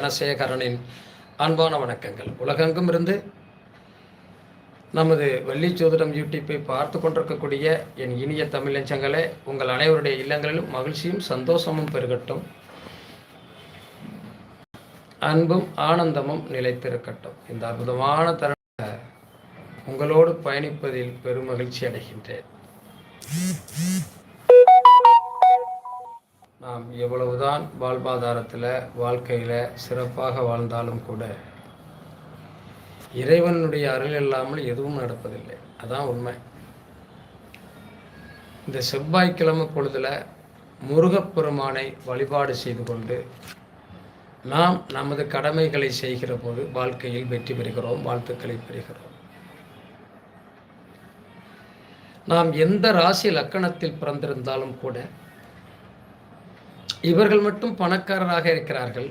தனசேகரனின் அன்பான வணக்கங்கள். உலகெங்கும் இருந்து நமது வள்ளி ஜோதிடம் யூடியூப்பை பார்த்து கொண்டிருக்கக்கூடிய என் இனிய தமிழ் நெஞ்சங்களே உங்கள் அனைவருடைய இல்லங்களிலும் மகிழ்ச்சியும் சந்தோஷமும் பெருகட்டும். அன்பும் ஆனந்தமும் நிலைத்திருக்கட்டும். இந்த அற்புதமான தருண உங்களோடு பயணிப்பதில் பெரும் மகிழ்ச்சி அடைகின்றேன். நாம் எவ்வளவுதான் வாழ்வாதாரத்தில் வாழ்க்கையில் சிறப்பாக வாழ்ந்தாலும் கூட இறைவனுடைய அருள் இல்லாமல் எதுவும் நடப்பதில்லை. அதான் உண்மை. இந்த செவ்வாய்க்கிழமை பொழுதில் முருகப்பெருமானை வழிபாடு செய்து கொண்டு நாம் நமது கடமைகளை செய்கிற போது வாழ்க்கையில் வெற்றி பெறுகிறோம் வாழ்த்துக்களை பெறுகிறோம். நாம் எந்த ராசி லக்கணத்தில் பிறந்திருந்தாலும் கூட இவர்கள் மட்டும் பணக்காரராக இருக்கிறார்கள்.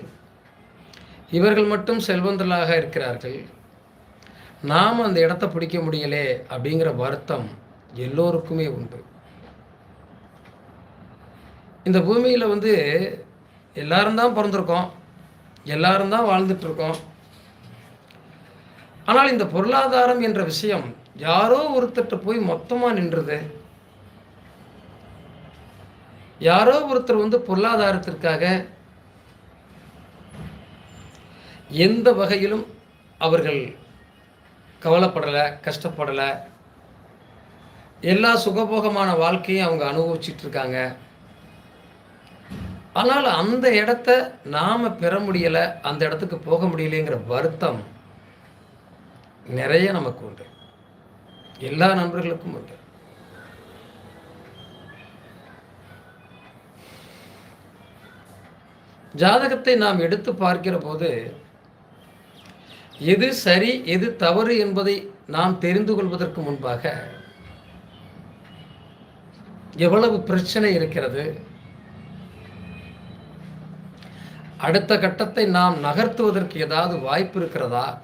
இவர்கள் மட்டும் செல்வந்தர்களாக இருக்கிறார்கள். நாம் அந்த இடத்த பிடிக்க முடியலே அப்படிங்கிற வருத்தம் எல்லோருக்குமே உண்டு. இந்த பூமியில் வந்து எல்லாரும் தான் பிறந்திருக்கோம். எல்லாரும் தான் வாழ்ந்துட்டுருக்கோம் ஆனால் இந்த பொருளாதாரம் என்ற விஷயம் யாரோ ஒருத்தர்கிட்ட போய் மொத்தமாக நின்றுது. யாரோ ஒருத்தர் வந்து பொருளாதாரத்திற்காக எந்த வகையிலும் அவர்கள் கவலைப்படலை கஷ்டப்படலை. எல்லா சுகபோகமான வாழ்க்கையும் அவங்க அனுபவிச்சுட்டு இருக்காங்க ஆனால் அந்த இடத்த நாம் பெற முடியலை அந்த இடத்துக்கு போக முடியலைங்கிற வருத்தம் நிறைய நமக்கு உண்டு. எல்லா நண்பர்களுக்கும் உண்டு. ஜாதகத்தை நாம் எடுத்து பார்க்கிற போது எது சரி எது தவறு என்பதை நாம் தெரிந்து கொள்வதற்கு முன்பாக எவ்வளவு பிரச்சனை இருக்கிறது அடுத்த கட்டத்தை நாம் நகர்த்துவதற்கு ஏதாவது வாய்ப்பு இருக்கிறதா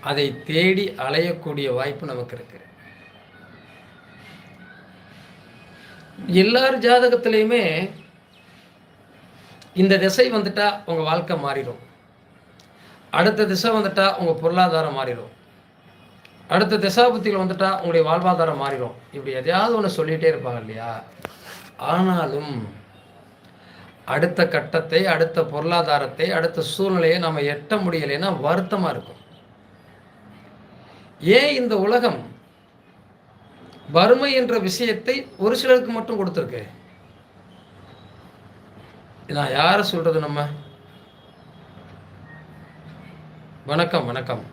அதை தேடி அலையக்கூடிய வாய்ப்பு நமக்கு இருக்கு. எல்லார் ஜாதகத்திலையுமே இந்த திசை வந்துட்டா உங்கள் வாழ்க்கை மாறிடும். அடுத்த திசை வந்துட்டா உங்கள் பொருளாதாரம் மாறிடும். அடுத்த திசாபுத்திகள் வந்துட்டா உங்களுடைய வாழ்வாதாரம் மாறிடும். இப்படி எதையாவது ஒன்று சொல்லிகிட்டே இருப்பாங்க இல்லையா? ஆனாலும் அடுத்த கட்டத்தை அடுத்த பொருளாதாரத்தை அடுத்த சூழ்நிலையை நம்ம எட்ட முடியலைன்னா வருத்தமாக இருக்கும். ஏன் இந்த உலகம் வறுமை என்ற விஷயத்தை ஒரு சிலருக்கு மட்டும் கொடுத்துருக்கு? நான் யாரை சொல்கிறது நம்ம? வணக்கம் வணக்கம்.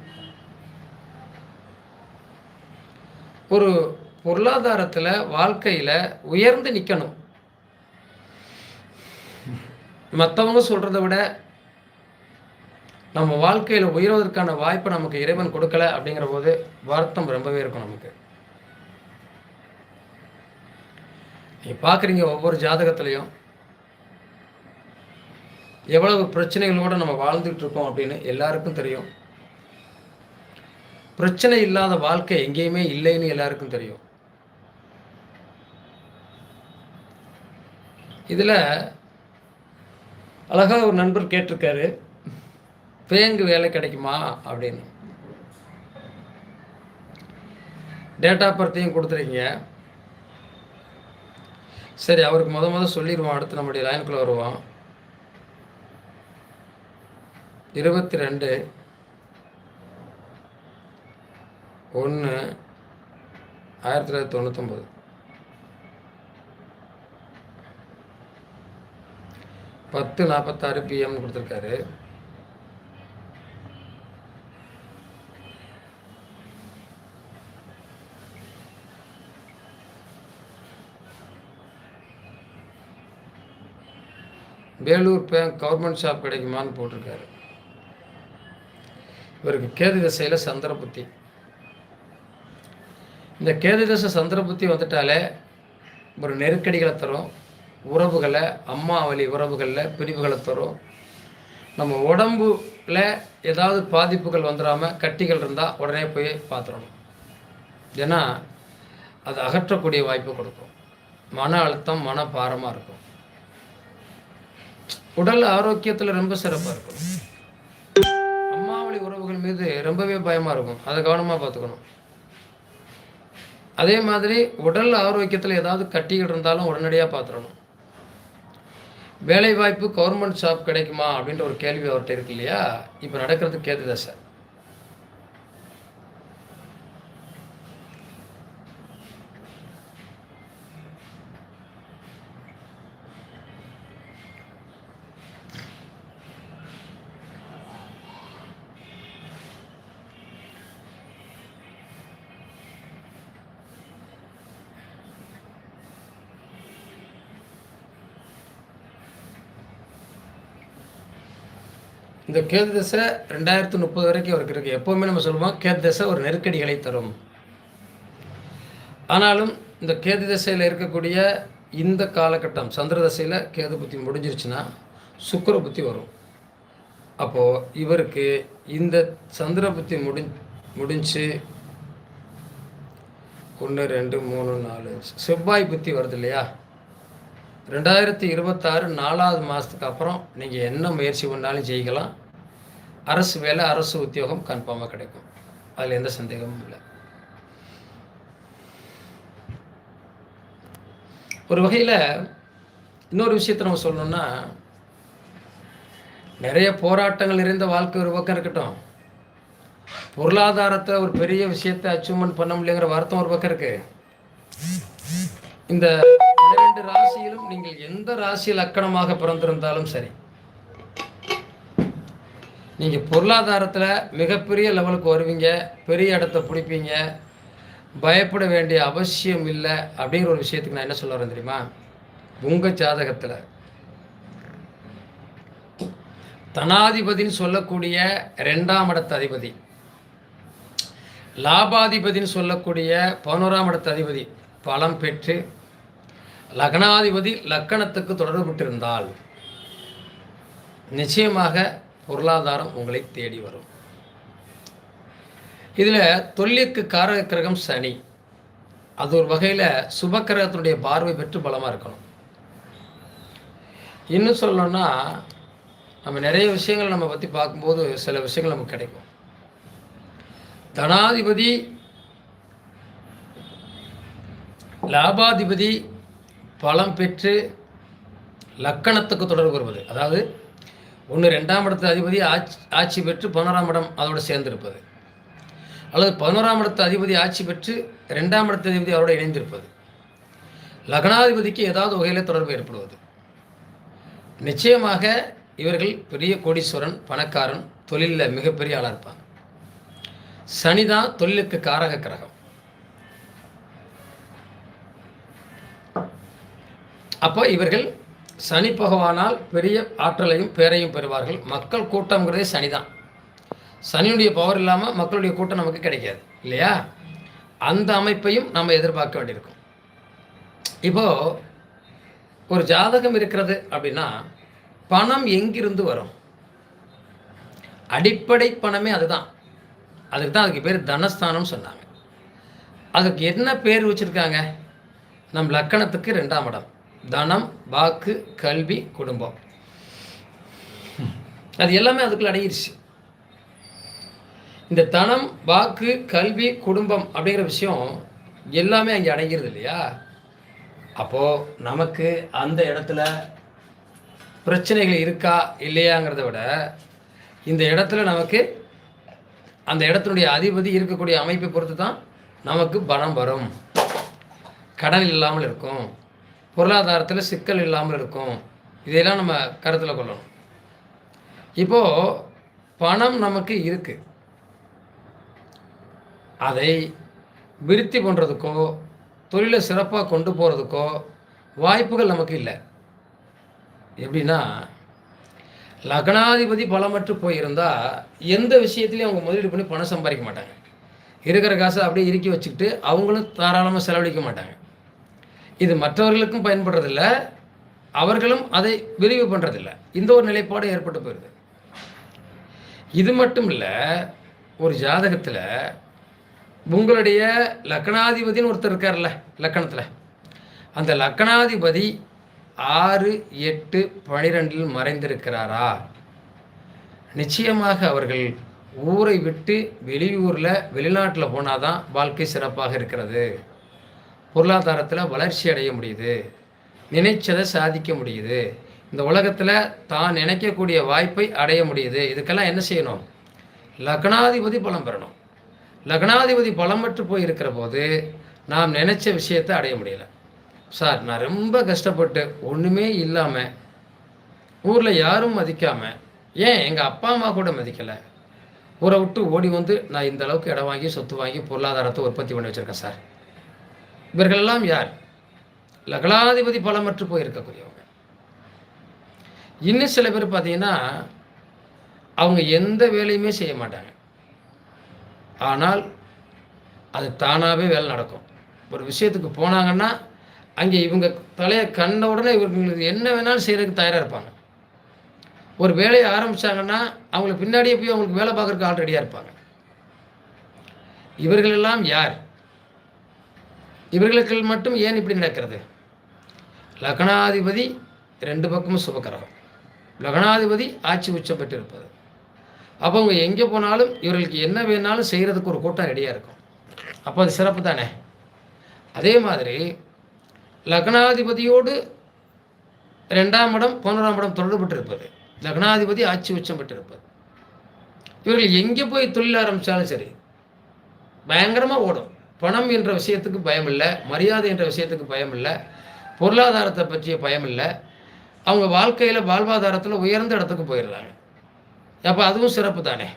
ஒரு பொருளாதாரத்தில் வாழ்க்கையில் உயர்ந்து நிற்கணும் மற்றவங்க சொல்கிறத விட நம்ம வாழ்க்கையில் உயர்வதற்கான வாய்ப்பை நமக்கு இறைவன் கொடுக்கல அப்படிங்கிற போது வருத்தம் ரொம்பவே இருக்கும் நமக்கு. நீ பார்க்குறீங்க ஒவ்வொரு ஜாதகத்துலேயும். எவ்வளவு பிரச்சனைகளோடு நம்ம வாழ்ந்துட்டு இருக்கோம் அப்படின்னு எல்லாருக்கும் தெரியும். பிரச்சனை இல்லாத வாழ்க்கை எங்கேயுமே இல்லைன்னு எல்லாருக்கும் தெரியும். இதில் அழகாக ஒரு நண்பர் கேட்டிருக்காரு. பேங்கு வேலை கிடைக்குமா அப்படின்னு. டேட்டா பர்த்தையும் கொடுத்துருக்கீங்க. சரி அவருக்கு முத முத சொல்லிடுவோம் அடுத்து நம்முடைய லைனுக்குள்ளே வருவோம். இருபத்தி ரெண்டு ஒன்று ஆயிரத்தி தொள்ளாயிரத்தி தொண்ணூத்தொம்பது பத்து நாற்பத்தாறு பிஎம்னு கொடுத்துருக்காரு. வேலூர் பேங்க் கவர்மெண்ட் ஷாப் கிடைக்குமான்னு போட்டிருக்காரு. இவருக்கு கேது திசையில் சந்திர புத்தி. இந்த கேது திசை சந்திர புத்தி வந்துட்டாலே ஒரு நெருக்கடிகளை தரும் உறவுகளை அம்மா வழி உறவுகளில் பிரிவுகளை தரும். நம்ம உடம்புல ஏதாவது பாதிப்புகள் வந்துடாமல் கட்டிகள் இருந்தால் உடனே போய் பார்த்துடணும். ஏன்னா அது அகற்றக்கூடிய வாய்ப்பு கொடுக்கும். மன அழுத்தம் மன பாரமாக இருக்கும். உடல் ஆரோக்கியத்தில் ரொம்ப சிறப்பாக இருக்கும். அம்மாவளி மீது ரொம்பவே பயமாக இருக்கும். அதை கவனமாக பார்த்துக்கணும். அதே மாதிரி உடல் ஆரோக்கியத்தில் ஏதாவது கட்டிக்கிட்டு இருந்தாலும் உடனடியாக பார்த்துடணும் வேலைவாய்ப்பு கவர்மெண்ட் ஜாப் கிடைக்குமா அப்படின்ற ஒரு கேள்வி அவர்கிட்ட இருக்கு இல்லையா? இப்போ நடக்கிறது கேது தசை இந்த கேது தசை ரெண்டாயிரத்து முப்பது வரைக்கும் அவருக்கு இருக்குது எப்போவுமே நம்ம சொல்லுவோம் கேது தசை ஒரு நெருக்கடிகளை தரும். ஆனாலும் இந்த கேது தசையில் இருக்கக்கூடிய இந்த காலகட்டம் சந்திர தசையில் கேது புத்தி முடிஞ்சிருச்சுன்னா சுக்கர புத்தி வரும். அப்போது இவருக்கு இந்த சந்திர புத்தி முடி முடிஞ்சு ஒன்று ரெண்டு மூணு நாலு செவ்வாய் புத்தி வருது இல்லையா? ரெண்டாயிரத்தி இருபத்தாறு நாலாவது மாதத்துக்கு அப்புறம் நீங்கள் என்ன முயற்சி பண்ணாலும் ஜெயிக்கலாம். அரசு வேலை அரசு உத்தியோகம் கன்ஃபார்மாக கிடைக்கும். அதில் எந்த சந்தேகமும் இல்லை. ஒரு வகையில் இன்னொரு விஷயத்தை நம்ம சொல்லணும்னா நிறைய போராட்டங்கள் நிறைந்த வாழ்க்கை ஒரு பக்கம் இருக்கட்டும். பொருளாதாரத்தை ஒரு பெரிய விஷயத்தை அச்சீவ்மெண்ட் பண்ண முடியலைங்கிற வருத்தம் ஒரு பக்கம் இருக்கு. இந்த பன்னிரெண்டு ராசியிலும் நீங்கள் எந்த ராசியில் அக்கணமாக பிறந்திருந்தாலும் சரி நீங்கள் பொருளாதாரத்தில் மிகப்பெரிய லெவலுக்கு வருவீங்க பெரிய இடத்த பிடிப்பீங்க. பயப்பட வேண்டிய அவசியம் இல்லை அப்படிங்கிற ஒரு விஷயத்துக்கு நான் என்ன சொல்ல வரேன் தெரியுமா? உங்கள் ஜாதகத்தில் தனாதிபதின்னு சொல்லக்கூடிய ரெண்டாம் இடத்த அதிபதி லாபாதிபதின்னு சொல்லக்கூடிய பதினோராம் இடத்த அதிபதி பலம் பெற்று லக்னாதிபதி லக்கணத்துக்கு தொடர்புட்டிருந்தால் நிச்சயமாக பொருளாதாரம் உங்களை தேடி வரும். இதில் தொல்லியக்கு காரக கிரகம் சனி. அது ஒரு வகையில் சுபக்கிரகத்தினுடைய பார்வை பெற்று பலமாக இருக்கணும். இன்னும் சொல்லணும்னா நம்ம நிறைய விஷயங்கள் நம்ம பற்றி பார்க்கும்போது சில விஷயங்கள் நமக்கு கிடைக்கும். தனாதிபதி லாபாதிபதி பலம் பெற்று லக்கணத்துக்கு தொடர்பு வருவது அதாவது ஒன்று ரெண்டாம் இடத்து அதிபதி ஆட்சி ஆட்சி பெற்று பதினோராம் இடம் அதோடு சேர்ந்திருப்பது. அல்லது பதினோராம் இடத்து அதிபதி ஆட்சி பெற்று ரெண்டாம் இடத்து அதிபதி அவரோடு இணைந்திருப்பது. லக்னாதிபதிக்கு ஏதாவது வகையில் தொடர்பு ஏற்படுவது. நிச்சயமாக இவர்கள் பெரிய கோடீஸ்வரன் பணக்காரன் தொழிலில் மிகப்பெரிய ஆளாக இருப்பாங்க. சனி தான் தொழிலுக்கு காரக கிரகம். அப்போ இவர்கள் சனி பகவானால் பெரிய ஆற்றலையும் பேரையும் பெறுவார்கள். மக்கள் கூட்டம்ங்கிறதே சனி தான் சனியுடைய பவர் இல்லாமல் மக்களுடைய கூட்டம் நமக்கு கிடைக்காது இல்லையா? அந்த அமைப்பையும் நம்ம எதிர்பார்க்க வேண்டியிருக்கும். இப்போது ஒரு ஜாதகம் இருக்கிறது அப்படின்னா பணம் எங்கிருந்து வரும்? அடிப்படை பணமே அதுதான். அதுக்கு தான் அதுக்கு பேர் தனஸ்தானம் சொன்னாங்க. அதுக்கு என்ன பேர் வச்சுருக்காங்க? நம் லக்கணத்துக்கு ரெண்டாம் இடம். தனம் வாக்கு கல்வி குடும்பம். அது எல்லாமே அதுக்குள்ள அடங்கிருச்சு. இந்த தனம் வாக்கு கல்வி குடும்பம் அப்படிங்கிற விஷயம் எல்லாமே அங்கே அடங்கிருது இல்லையா? அப்போது நமக்கு அந்த இடத்துல பிரச்சனைகள் இருக்கா இல்லையாங்கிறத விட இந்த இடத்துல நமக்கு அந்த இடத்தினுடைய அதிபதி இருக்கக்கூடிய அமைப்பை பொறுத்து தான் நமக்கு பணம் வரும். கடன் இல்லாமல் இருக்கும். பொருளாதாரத்தில் சிக்கல் இல்லாமல் இருக்கும். இதையெல்லாம் நம்ம கருத்தில் கொள்ளணும். இப்போது பணம் நமக்கு இருக்குது அதை விருத்தி பண்ணுறதுக்கோ தொழிலை சிறப்பாக கொண்டு போகிறதுக்கோ வாய்ப்புகள் நமக்கு இல்லை. எப்படின்னா லக்னாதிபதி பலமற்று போயிருந்தால் எந்த விஷயத்துலையும் அவங்க முதலீடு பண்ணி பணம் சம்பாதிக்க மாட்டாங்க. இருக்கிற காசை அப்படியே இறுக்கி வச்சுக்கிட்டு அவங்களும் தாராளமாக செலவழிக்க மாட்டாங்க. இது மற்றவர்களுக்கும் பயன்படுறதில்ல அவர்களும் அதை விரிவு பண்ணுறதில்ல இந்த ஒரு நிலைப்பாடு ஏற்பட்டு போயிடுது இது மட்டும் இல்லை ஒரு ஜாதகத்தில் உங்களுடைய லக்கணாதிபதினு ஒருத்தர் இருக்கார்ல லக்கணத்தில். அந்த லக்கணாதிபதி ஆறு எட்டு பனிரெண்டில் மறைந்திருக்கிறாரா? நிச்சயமாக அவர்கள் ஊரை விட்டு வெளியூரில் வெளிநாட்டில் போனால் தான் வாழ்க்கை சிறப்பாக இருக்கிறது. பொருளாதாரத்தில் வளர்ச்சி அடைய முடியுது. நினைச்சதை சாதிக்க முடியுது. இந்த உலகத்தில் தான் நினைக்கக்கூடிய வாய்ப்பை அடைய முடியுது. இதுக்கெல்லாம் என்ன செய்யணும்? லக்னாதிபதி பலம் பெறணும். லக்னாதிபதி பலமற்று போய் இருக்கிற போது நாம் நினச்ச விஷயத்தை அடைய முடியல. சார் நான் ரொம்ப கஷ்டப்பட்டு ஒன்றுமே இல்லாமல் ஊரில் யாரும் மதிக்காமல் ஏன் எங்கள் அப்பா அம்மா கூட மதிக்கலை? ஊரை விட்டு ஓடி வந்து நான் இந்த அளவுக்கு இடம் வாங்கி சொத்து வாங்கி பொருளாதாரத்தை உற்பத்தி பண்ணி வச்சுருக்கேன் சார். இவர்களெல்லாம் யார்? லகலாதிபதி பலமற்று போயிருக்கக்கூடியவங்க. இன்னும் சில பேர் பார்த்தீங்கன்னா அவங்க எந்த வேலையுமே செய்ய மாட்டாங்க. ஆனால் அது தானாகவே வேலை நடக்கும். ஒரு விஷயத்துக்கு போனாங்கன்னா அங்கே இவங்க தலையை கண்ட உடனே இவங்களுக்கு என்ன வேணாலும் செய்கிறதுக்கு தயாராக இருப்பாங்க. ஒரு வேலையை ஆரம்பித்தாங்கன்னா அவங்களுக்கு பின்னாடியே போய் அவங்களுக்கு வேலை பார்க்குறதுக்கு ஆள் ரெடியாக இருப்பாங்க. இவர்களெல்லாம் யார்? இவர்களுக்கு மட்டும் ஏன் இப்படி நடக்கிறது? லக்னாதிபதி ரெண்டு பக்கமும் சுபகரகம் லக்னாதிபதி ஆட்சி உச்சம் பெற்றிருப்பது. அப்போ அவங்க எங்கே போனாலும் இவர்களுக்கு என்ன வேணாலும் செய்கிறதுக்கு ஒரு கூட்டம் ரெடியாக இருக்கும். அப்போ அது சிறப்பு தானே? அதே மாதிரி லக்னாதிபதியோடு ரெண்டாம் இடம் பதினோராம் இடம் தொடர்புபட்டிருப்பது லக்னாதிபதி ஆட்சி உச்சம் பெற்றிருப்பது. இவர்கள் எங்கே போய் தொழில் ஆரம்பித்தாலும் சரி பயங்கரமாக ஓடும். பணம் என்ற விஷயத்துக்கு பயம் இல்லை மரியாதை என்ற விஷயத்துக்கு பயம் இல்லை பொருளாதாரத்தை பற்றிய பயம் இல்லை அவங்க வாழ்க்கையில் வாழ்வாதாரத்தில் உயர்ந்த இடத்துக்கு போயிடுறாங்க. அப்போ அதுவும் சிறப்பு தானே?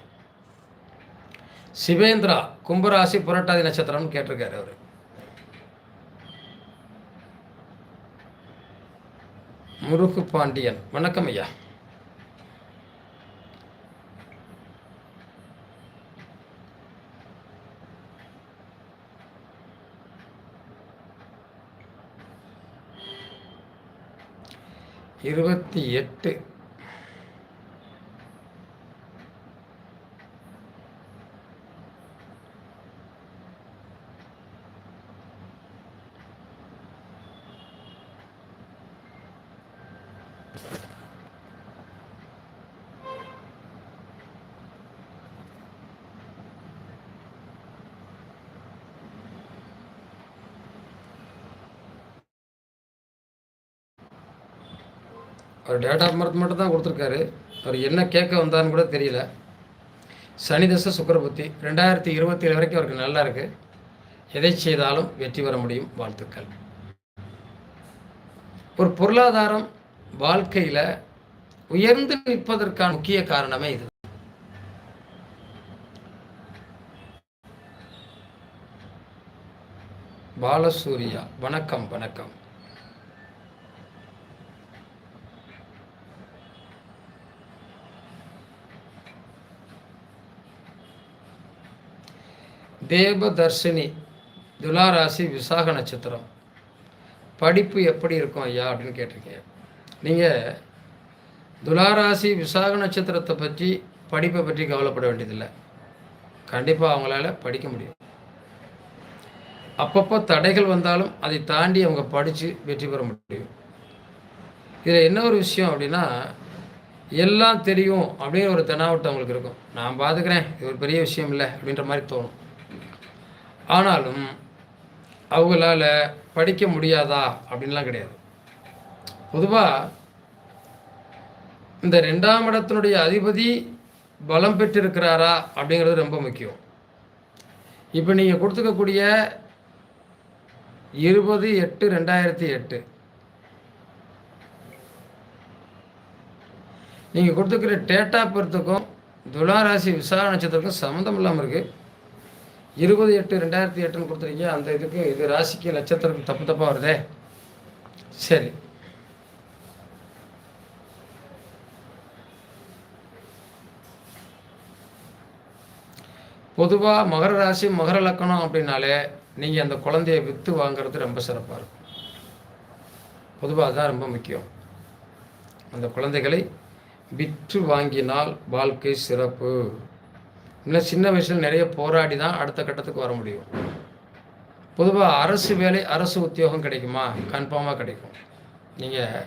சிவேந்திரா கும்பராசி புரட்டாதி நட்சத்திரம்னு கேட்டிருக்காரு அவர். முருகு பாண்டியன். வணக்கம் ஐயா. இருபத்தி எட்டு அவர் டேட் ஆஃப் பர்த் மட்டும் தான் கொடுத்துருக்காரு. அவர் என்ன கேட்க வந்தான்னு கூட தெரியல. சனி தசை சுக்கரபுத்தி ரெண்டாயிரத்தி இருபத்தி ஏழு வரைக்கும் அவருக்கு நல்லா இருக்குது எதை செய்தாலும் வெற்றி பெற முடியும். வாழ்த்துக்கள். ஒரு பொருளாதாரம் வாழ்க்கையில் உயர்ந்து நிற்பதற்கான முக்கிய காரணமே இது. பாலசூரியா. வணக்கம் வணக்கம். தேவதர்ஷினி துலாராசி விசாக நட்சத்திரம். படிப்பு எப்படி இருக்கும் ஐயா அப்படின்னு கேட்டிருக்கீங்க. நீங்கள் துலாராசி விசாக நட்சத்திரத்தை பற்றி படிப்பை பற்றி கவலைப்பட வேண்டியதில்லை. கண்டிப்பாக அவங்களால படிக்க முடியும். அப்பப்போ தடைகள் வந்தாலும் அதை தாண்டி அவங்க படித்து வெற்றி பெற முடியும். இதில் என்ன ஒரு விஷயம் அப்படின்னா எல்லாம் தெரியும் அப்படின்னு ஒரு தெனாவட்டம் அவங்களுக்கு இருக்கும். நான் பார்த்துக்கிறேன் இது ஒரு பெரிய விஷயம் இல்லை அப்படின்ற மாதிரி தோணும். ஆனாலும் அவங்களால படிக்க முடியாதா அப்படின்லாம் கிடையாது. பொதுவாக இந்த ரெண்டாம் இடத்தினுடைய அதிபதி பலம் பெற்றிருக்கிறாரா அப்படிங்கிறது ரொம்ப முக்கியம். இப்போ நீங்கள் கொடுத்துக்கக்கூடிய இருபது எட்டு ரெண்டாயிரத்தி எட்டு. நீங்கள் கொடுத்துக்கிற டேட்டா பொறுத்துக்கும் துளாராசி விசாரணை நட்சத்திரத்துக்கும் சம்மந்தம் இல்லாமல் இருக்குது இருபது எட்டு ரெண்டாயிரத்தி எட்டுன்னு கொடுத்துருக்கீங்க அந்த இதுக்கு இது ராசிக்கு நட்சத்திரத்துக்கு தப்பு தப்பாக வருதே. சரி. பொதுவாக மகர ராசி மகர லக்கணம் அப்படின்னாலே நீங்கள் அந்த குழந்தைய விற்று வாங்கிறது ரொம்ப சிறப்பாக இருக்கும். பொதுவாக அதுதான் ரொம்ப முக்கியம். அந்த குழந்தைகளை விற்று வாங்கினால் வாழ்க்கை சிறப்பு. இன்னும் சின்ன வயசில் நிறைய போராடி தான் அடுத்த கட்டத்துக்கு வர முடியும். பொதுவாக அரசு வேலை அரசு உத்தியோகம் கிடைக்குமா? கன்ஃபார்மாக கிடைக்கும். நீங்கள்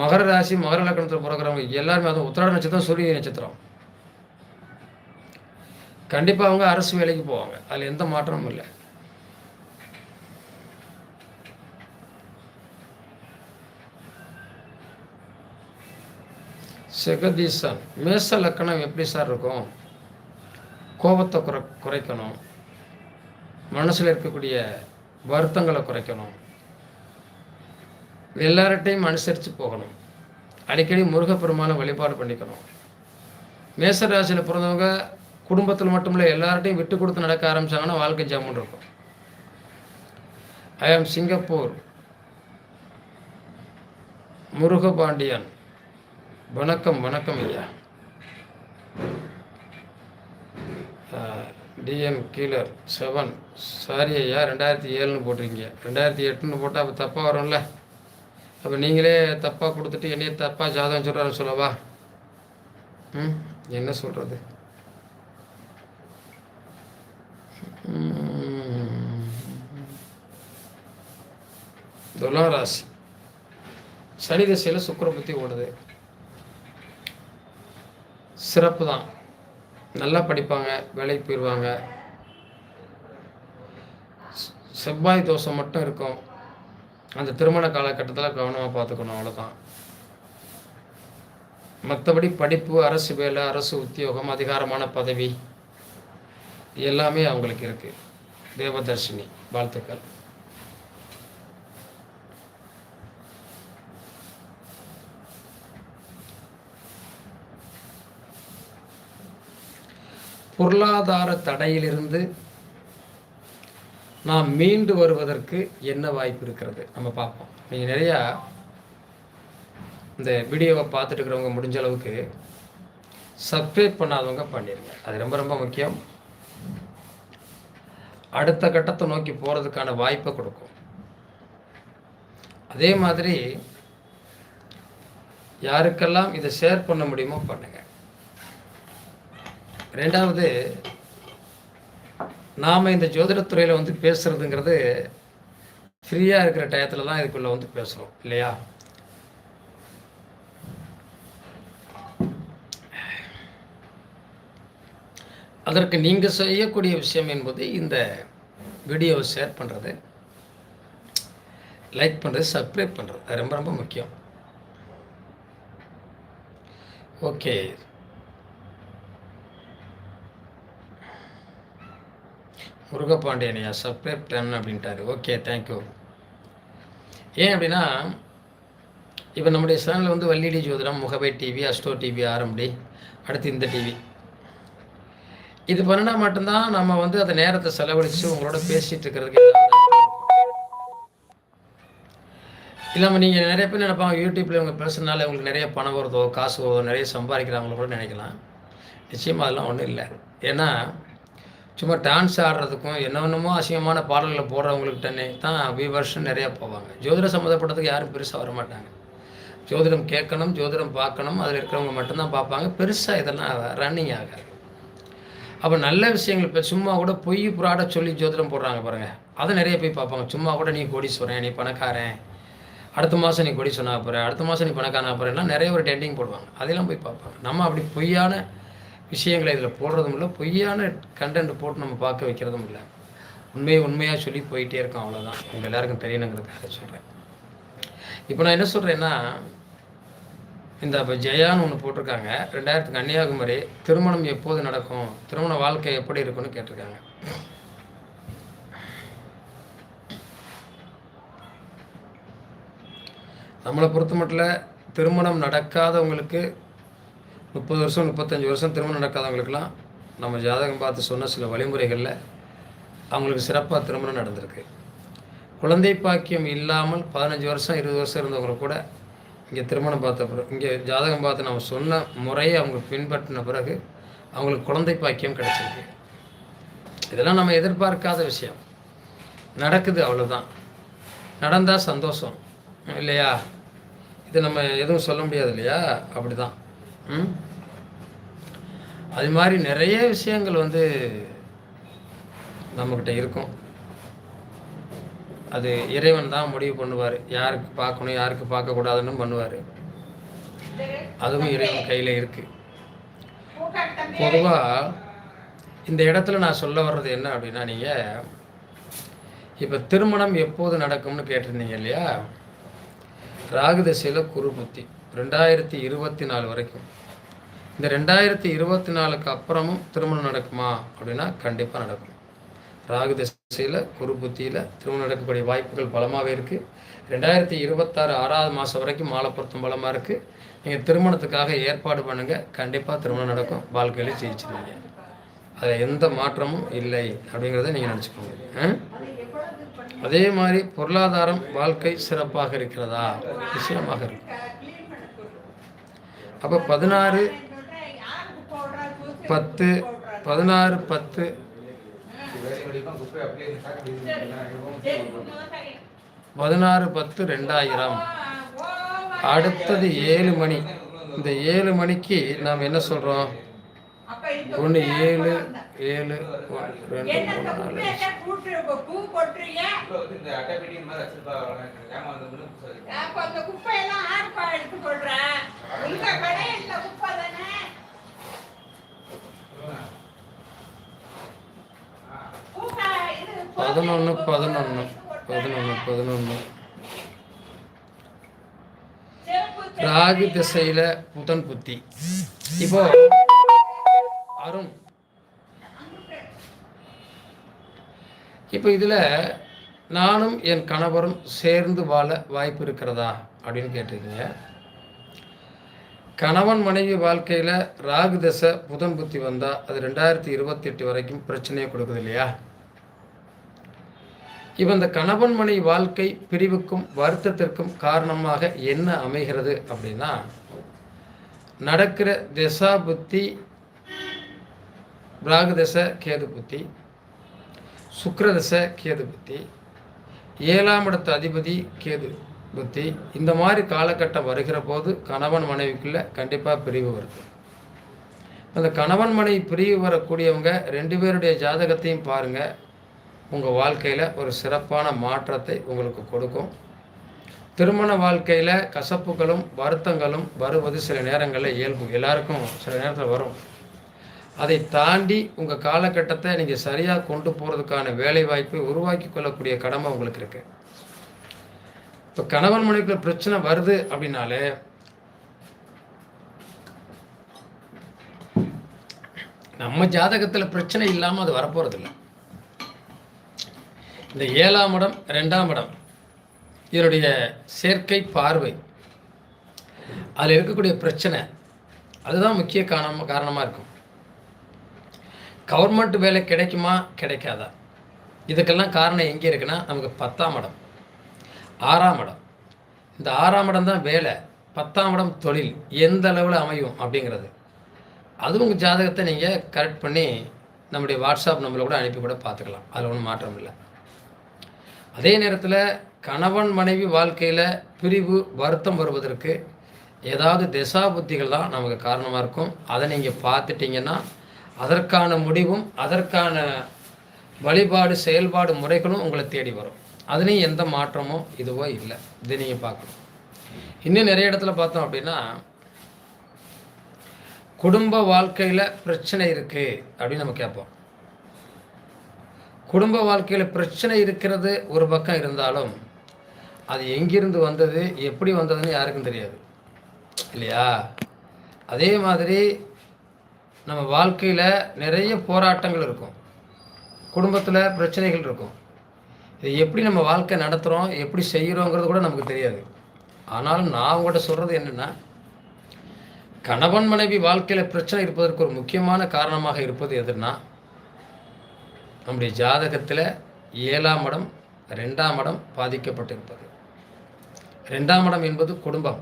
மகர ராசி மகர லக்கணத்தில் பிறக்கிறவங்க எல்லாருமே அதுவும் உத்திராட நட்சத்திரம் சூரிய நட்சத்திரம். கண்டிப்பாக அவங்க அரசு வேலைக்கு போவாங்க. அதில் எந்த மாற்றமும் இல்லை. செகதீசன் மேச லக்கணம் எப்படி சார் இருக்கும்? கோபத்தை குறை குறைக்கணும். மனசில் இருக்கக்கூடிய வருத்தங்களை குறைக்கணும். எல்லார்ட்டையும் அனுசரித்து போகணும். அடிக்கடி முருகப்பெருமானை வழிபாடு பண்ணிக்கணும். மேசராசியில் பிறந்தவங்க குடும்பத்தில் மட்டும் இல்லை எல்லார்ட்டையும் விட்டு கொடுத்து நடக்க ஆரம்பித்தாங்கன்னா வாழ்க்கை ஜாமுன் இருக்கும். ஐ ஆம் சிங்கப்பூர் முருகபாண்டியன். வணக்கம் வணக்கம் ஐயா. டிஎம் கீலர் செவன் சாரி ஐயா ரெண்டாயிரத்தி ஏழுன்னு போட்டிருக்கீங்க. ரெண்டாயிரத்தி எட்டுன்னு போட்டால் அப்போ தப்பாக வரும்ல? அப்போ நீங்களே தப்பாக கொடுத்துட்டு என்னையே தப்பாக ஜாதகம் சொல்கிறாரு சொல்லவா? ம் என்ன சொல்கிறது துலாம் ராசி. சனி திசையில் சுக்கர புத்தி ஓடுது. சிறப்பு தான் நல்லா படிப்பாங்க வேலைக்கு போயிடுவாங்க செவ்வாய் தோஷம் மட்டும் இருக்கும். அந்த திருமண காலகட்டத்தில் கவனமாக பார்த்துக்கணும் அவ்வளோதான் மற்றபடி படிப்பு அரசு வேலை அரசு உத்தியோகம் அதிகாரமான பதவி எல்லாமே அவங்களுக்கு இருக்குது தேவதர்ஷினி வாழ்த்துக்கள். பொருளாதார தடையிலிருந்து நாம் மீண்டு வருவதற்கு என்ன வாய்ப்பு இருக்கிறது? நம்ம பார்ப்போம். நீங்கள் நிறையா இந்த வீடியோவை பார்த்துட்டு இருக்கிறவங்க முடிஞ்ச அளவுக்கு சப்ஸ்கிரைப் பண்ணாதவங்க பண்ணிடுங்க அது ரொம்ப ரொம்ப முக்கியம். அடுத்த கட்டத்தை நோக்கி போகிறதுக்கான வாய்ப்பை கொடுக்கும். அதே மாதிரி யாருக்கெல்லாம் இதை ஷேர் பண்ண முடியுமோ பண்ணுங்கள் ரெண்டாவது நாம் இந்த ஜோதிடத்துறையில் வந்து பேசுகிறதுங்கிறது ஃப்ரீயாக இருக்கிற டயத்தில் தான் இதுக்குள்ளே வந்து பேசுகிறோம் இல்லையா? அதற்கு நீங்கள் செய்யக்கூடிய விஷயம் என்பது இந்த வீடியோவை ஷேர் பண்ணுறது லைக் பண்ணுறது சப்ஸ்கிரைப் பண்ணுறது அது ரொம்ப ரொம்ப முக்கியம். ஓகே முருகப்பாண்டியனையா சப்ஸ்கிரைப் டன் அப்படின்ட்டாரு. ஓகே தேங்க்யூ ஏன் அப்படின்னா இப்போ நம்முடைய சேனலில் வந்து வள்ளிடி ஜோதிடம் முகவை டிவி அஸ்டோ டிவி ஆரம்பி அடுத்து இந்த டிவி இது பண்ணினா மட்டும்தான் நம்ம வந்து அந்த நேரத்தை செலவழித்து உங்களோட பேசிகிட்டு இருக்கிறதுக்கு இல்லாமல் நீங்கள் நிறைய பேர் நினைப்பாங்க யூடியூப்பில் இவங்க பேசுனால உங்களுக்கு நிறைய பணம் வருதோ காசு வருதோ நிறைய சம்பாதிக்கிறாங்களோ கூட நினைக்கலாம். நிச்சயமாக அதெல்லாம் ஒன்றும் இல்லை. ஏன்னா சும்மா டான்ஸ் ஆடுறதுக்கும் என்னென்னமோ அசிங்கமான பாடல்களை போடுறவங்கள்கிட்டனே தான் வியூவர்ஷன் நிறையா போவாங்க. ஜோதிடம் சம்மந்தப்பட்டதுக்கு யாரும் பெருசாக வர மாட்டாங்க ஜோதிடம் கேட்கணும் ஜோதிடம் பார்க்கணும் அதில் இருக்கிறவங்க மட்டும்தான் பார்ப்பாங்க. பெருசாக இதெல்லாம் ரன்னிங் ஆகாது. அப்போ நல்ல விஷயங்கள் இப்போ சும்மா கூட பொய் புராட சொல்லி ஜோதிடம் போடுறாங்க பாருங்கள் அதை நிறைய போய் பார்ப்பாங்க. சும்மா கூட நீ கோடீஸ்வரன் நீ பணக்காரன் அடுத்த மாதம் நீ கொடி சொன்னா போகிற அடுத்த மாதம் நீ பணக்காரனா போகிறேன்னா நிறைய ஒரு டெண்டிங் போடுவாங்க. அதெல்லாம் போய் பார்ப்பாங்க. நம்ம அப்படி பொய்யான விஷயங்களை இதில் போடுறதும் இல்லை. பொய்யான கண்டென்ட் போட்டு நம்ம பார்க்க வைக்கிறதும் இல்லை. உண்மையை உண்மையாக சொல்லி போயிட்டே இருக்கோம் அவ்வளோதான் உங்கள் எல்லாருக்கும் தெரியணுங்கிறதுக்காக சொல்கிறேன் இப்போ நான் என்ன சொல்கிறேன்னா இந்த இப்போ ஜெயான்னு ஒன்று போட்டிருக்காங்க. ரெண்டாயிரத்து கன்னியாகுமரி திருமணம் எப்போது நடக்கும்? திருமண வாழ்க்கை எப்படி இருக்குன்னு கேட்டிருக்காங்க. நம்மளை பொறுத்த மட்டும் திருமணம் நடக்காதவங்களுக்கு முப்பது வருஷம் முப்பத்தஞ்சு வருஷம் திருமணம் நடக்காதவங்களுக்கெல்லாம் நம்ம ஜாதகம் பார்த்து சொன்ன சில வழிமுறைகளில் அவங்களுக்கு சிறப்பாக திருமணம் நடந்திருக்கு. குழந்தை பாக்கியம் இல்லாமல் பதினஞ்சு வருஷம் இருபது வருஷம் இருந்தவங்க கூட இங்கே திருமணம் பார்த்த பிறகு இங்கே ஜாதகம் பார்த்து நம்ம சொன்ன முறையை அவங்க பின்பற்றின பிறகு அவங்களுக்கு குழந்தை பாக்கியம் கிடைச்சிருக்கு. இதெல்லாம் நம்ம எதிர்பார்க்காத விஷயம். நடக்குது அவ்வளோதான் நடந்தால் சந்தோஷம். இல்லையா? இது நம்ம எதுவும் சொல்ல முடியாது இல்லையா? அப்படி தான் அது மாதிரி நிறைய விஷயங்கள் வந்து நம்மக்கிட்ட இருக்கும். அது இறைவன் தான் முடிவு பண்ணுவார். யாருக்கு பார்க்கணும் யாருக்கு பார்க்கக்கூடாதுன்னு பண்ணுவார். அதுவும் இறைவன் கையில் இருக்குது பொதுவாக இந்த இடத்துல நான் சொல்ல வர்றது என்ன அப்படின்னா நீங்கள் இப்போ திருமணம் எப்போது நடக்கும்னு கேட்டிருந்தீங்க இல்லையா? ராகு திசையில் குரு புத்தி. ரெண்டாயிரத்தி இருபத்தி நாலு வரைக்கும். இந்த ரெண்டாயிரத்தி இருபத்தி நாலுக்கு அப்புறமும் திருமணம் நடக்குமா? அப்படின்னா கண்டிப்பாக நடக்கும். ராகு திசையில் குரு புத்தியில் திருமணம் நடக்கக்கூடிய வாய்ப்புகள் பலமாகவே இருக்குது ரெண்டாயிரத்தி இருபத்தாறு ஆறாவது மாதம் வரைக்கும் மாலை பொருத்தம் பலமாக இருக்குது நீங்கள் திருமணத்துக்காக ஏற்பாடு பண்ணுங்கள் கண்டிப்பாக திருமணம் நடக்கும். வாழ்க்கையில் ஜெயிச்சிருவீங்க. அதில் எந்த மாற்றமும் இல்லை அப்படிங்கிறத நீங்கள் நினச்சிக்கோங்க. அதே மாதிரி பொருளாதாரம் வாழ்க்கை சிறப்பாக இருக்கிறதா? நிச்சயமாக இருக்கு. அப்போ பதினாறு பத்து பதினாறு பத்து. பதினாறு பத்து ரெண்டாயிரம். அடுத்தது ஏழு மணி. இந்த ஏழு மணிக்கு நாம் என்ன சொல்கிறோம் ஒன்று ஏழு ஏழு ரெண்டு மூணு நாலு. பதினொன்று பதினொன்று பதினொன்று பதினொன்று ராகு திசையில் புதன் புத்தி. இப்போ அருண். இப்போ இதில் நானும் என் கணவரும் சேர்ந்து வாழ வாய்ப்பு இருக்கிறதா அப்படின்னு கேட்டிருக்கீங்க. கணவன் மனைவி வாழ்க்கையில் ராகு தசை புதன் புத்தி வந்தால் அது ரெண்டாயிரத்தி இருபத்தி எட்டு வரைக்கும் பிரச்சனையை கொடுக்குது இல்லையா? இப்போ இந்த கணவன் மனை வாழ்க்கை பிரிவுக்கும் வருத்தத்திற்கும் காரணமாக என்ன அமைகிறது அப்படின்னா நடக்கிற திசா புத்தி ராகு தசை கேது புத்தி சுக்கிரதசை கேது புத்தி ஏழாம் இடத்து அதிபதி கேது புத்தி இந்த மாதிரி காலகட்டம் வருகிற போது கணவன் மனைவிக்குள்ள கண்டிப்பாக பிரிவு வருது. அந்த கணவன் மனைவி பிரிவு வரக்கூடியவங்க ரெண்டு பேருடைய ஜாதகத்தையும் பாருங்கள் உங்கள் வாழ்க்கையில் ஒரு சிறப்பான மாற்றத்தை உங்களுக்கு கொடுக்கும். திருமண வாழ்க்கையில் கசப்புகளும் வருத்தங்களும் வருவது சில நேரங்களில் இயல்பு. எல்லாருக்கும் சில நேரத்தில் வரும். அதை தாண்டி உங்கள் காலகட்டத்தை நீங்கள் சரியாக கொண்டு போகிறதுக்கான வேலை வாய்ப்பை உருவாக்கி கொள்ளக்கூடிய கடமை உங்களுக்கு இருக்கு. இப்போ கணவன் மனைவிக்குள்ள பிரச்சனை வருது அப்படின்னாலே நம்ம ஜாதகத்தில் பிரச்சனை இல்லாமல் அது வரப்போகிறதில்ல இந்த ஏழாம் இடம் ரெண்டாம் இடம் இதனுடைய சேர்க்கை பார்வை. அதில் இருக்கக்கூடிய பிரச்சனை அதுதான் முக்கிய காரணம் காரணமாக இருக்கும். கவர்மெண்ட் வேலை கிடைக்குமா கிடைக்காதா? இதுக்கெல்லாம் காரணம் எங்கே இருக்குன்னா நமக்கு பத்தாம் இடம் ஆறாம் இடம். இந்த ஆறாம் இடம் தான் வேலை பத்தாம் இடம் தொழில் எந்த அளவில் அமையும் அப்படிங்கிறது. அது உங்கள் ஜாதகத்தை நீங்கள் கரெக்ட் பண்ணி நம்முடைய வாட்ஸ்அப் நம்பரில் கூட அனுப்பி கூட பார்த்துக்கலாம். அதில் ஒன்றும் மாற்றம் இல்லை. அதே நேரத்தில் கணவன் மனைவி வாழ்க்கையில் பிரிவு வருத்தம் வருவதற்கு ஏதாவது திசா புத்திகள் தான் நமக்கு காரணமாக இருக்கும். அதை நீங்கள் பார்த்துட்டிங்கன்னா அதற்கான முடிவும் அதற்கான வழிபாடு செயல்பாடு முறைகளும் உங்களை தேடி வரும். அதுலேயும் எந்த மாற்றமும் இதுவோ இல்லை. இதை நீங்கள் பார்க்கணும். இன்னும் நிறைய இடத்துல பார்த்தோம் அப்படின்னா குடும்ப வாழ்க்கையில் பிரச்சனை இருக்குது அப்படின்னு நம்ம கேட்போம். குடும்ப வாழ்க்கையில் பிரச்சனை இருக்கிறது ஒரு பக்கம் இருந்தாலும் அது எங்கிருந்து வந்தது எப்படி வந்ததுன்னு யாருக்கும் தெரியாது. இல்லையா? அதே மாதிரி நம்ம வாழ்க்கையில் நிறைய போராட்டங்கள் இருக்கும். குடும்பத்தில் பிரச்சனைகள் இருக்கும். இது எப்படி நம்ம வாழ்க்கை நடத்துகிறோம் எப்படி செய்கிறோங்கிறது கூட நமக்கு தெரியாது. ஆனாலும் நான் உங்கள்கிட்ட சொல்கிறது என்னென்னா கணவன் மனைவி வாழ்க்கையில் பிரச்சனை இருப்பதற்கு ஒரு முக்கியமான காரணமாக இருப்பது எதுனா நம்முடைய ஜாதகத்தில் ஏழாம் இடம் ரெண்டாம் இடம் பாதிக்கப்பட்டிருப்பது. ரெண்டாம் இடம் என்பது குடும்பம்.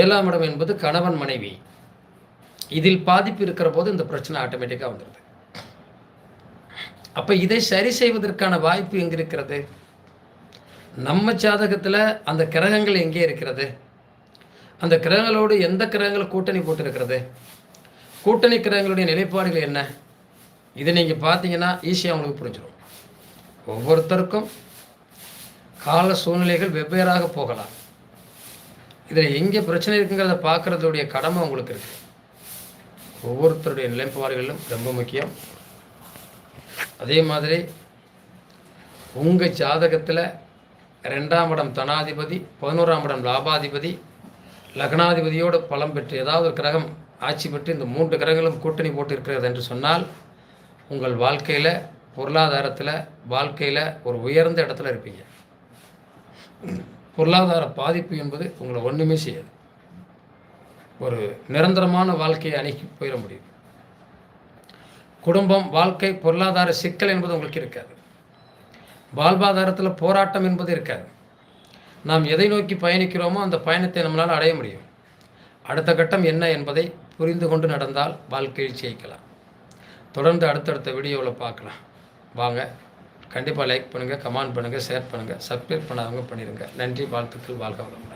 ஏழாம் இடம் என்பது கணவன் மனைவி. இதில் பாதிப்பு இருக்கிற போது இந்த பிரச்சனை ஆட்டோமேட்டிக்காக வந்துடுது அப்போ இதை சரி செய்வதற்கான வாய்ப்பு எங்கே இருக்கிறது? நம்ம ஜாதகத்தில் அந்த கிரகங்கள் எங்கே இருக்கிறது? அந்த கிரகங்களோடு எந்த கிரகங்கள் கூட்டணி போட்டிருக்கிறது? கூட்டணி கிரகங்களுடைய நிலைப்பாடுகள் என்ன? இதை நீங்கள் பார்த்தீங்கன்னா ஈஸியாக உங்களுக்கு புரிஞ்சிடும் ஒவ்வொருத்தருக்கும் கால சூழ்நிலைகள் வெவ்வேறாக போகலாம். இதில் எங்கே பிரச்சனை இருக்குங்கிறத பார்க்குறதுடைய கடமை உங்களுக்கு இருக்குது ஒவ்வொருத்தருடைய நிலைப்பாடுகளிலும் ரொம்ப முக்கியம். அதே மாதிரி உங்கள் ஜாதகத்தில் ரெண்டாம் இடம் தனாதிபதி பதினோராம் இடம் லாபாதிபதி லக்னாதிபதியோடு பலம் பெற்று ஏதாவது ஒரு கிரகம் ஆட்சி பெற்று இந்த மூன்று கிரகங்களும் கூட்டணி போட்டு இருக்கிறது என்று சொன்னால் உங்கள் வாழ்க்கையில் பொருளாதாரத்தில் வாழ்க்கையில் ஒரு உயர்ந்த இடத்துல இருப்பீங்க. பொருளாதார பாதிப்பு என்பது உங்களை ஒன்றுமே செய்யாது. ஒரு நிரந்தரமான வாழ்க்கையை அணுகி போயிட முடியும். குடும்பம் வாழ்க்கை பொருளாதார சிக்கல் என்பது உங்களுக்கு இருக்காது. வாழ்வாதாரத்தில் போராட்டம் என்பது இருக்காது. நாம் எதை நோக்கி பயணிக்கிறோமோ அந்த பயணத்தை நம்மளால் அடைய முடியும். அடுத்த கட்டம் என்ன என்பதை புரிந்து கொண்டு நடந்தால் வாழ்க்கையில் ஜெயிக்கலாம். தொடர்ந்து அடுத்தடுத்த வீடியோவில் பார்க்கலாம். வாங்க. கண்டிப்பாக லைக் பண்ணுங்கள் கமெண்ட் பண்ணுங்கள் ஷேர் பண்ணுங்கள் சப்ஸ்கிரைப் பண்ணாதவங்க பண்ணிடுங்க நன்றி வாழ்த்துக்கள் வாழ்க வளம்